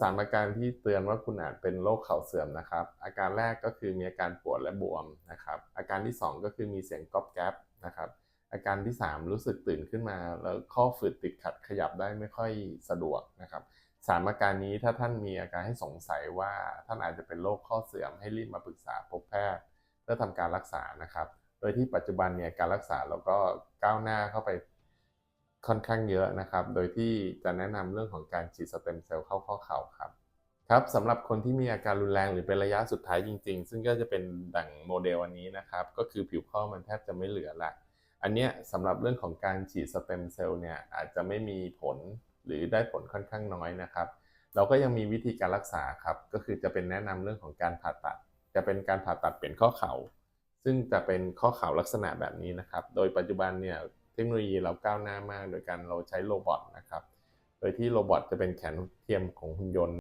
สามอาการที่เตือนว่าคุณอาจเป็นโรคเข่าเสื่อมนะครับ อาการแรกก็คือมีอาการปวดและบวมนะครับ อาการที่ 2 ก็คือมีเสียงก๊อบแก๊บนะครับ อาการที่ 3 รู้สึกตื่นขึ้นมา แล้วข้อฝืดติดขัดขยับได้ไม่ค่อยสะดวกนะครับสามอาการนี้ถ้าท่านมีอาการให้สงสัยว่าท่านอาจจะเป็นโรคข้อเสื่อมให้รีบมาปรึกษาพบแพทย์ เพื่อทำการรักษานะครับ โดยที่ปัจจุบันเนี่ยการรักษาเราก็ก้าวหน้าเข้าไป ค่อนข้างเยอะนะครับ โดยที่จะแนะนำเรื่องของการฉีดสเต็มเซลล์เข้าข้อเข่าครับครับสำหรับคนที่มีอาการรุนแรงหรือเป็นระยะสุดท้ายจริง ๆ ซึ่งก็จะเป็นดั่งโมเดลอันนี้นะครับ ก็คือผิวข้อมันแทบจะไม่เหลือละอันเนี้ยสำหรับเรื่องของการฉีดสเต็มเซลล์เนี่ยอาจจะไม่มีผลหรือได้ผลค่อนข้างน้อยนะครับ เราก็ยังมีวิธีการรักษาครับ ก็คือจะเป็นแนะนำเรื่องของการผ่าตัด จะเป็นการผ่าตัดเปลี่ยนข้อเข่า ซึ่งจะเป็นข้อเข่าลักษณะแบบนี้นะครับ โดยปัจจุบันเนี่ย เทคโนโลยีเราก้าวหน้ามากโดยการเราใช้โรบอทนะครับ โดยที่โรบอทจะเป็นแขนเทียมของหุ่นยนต์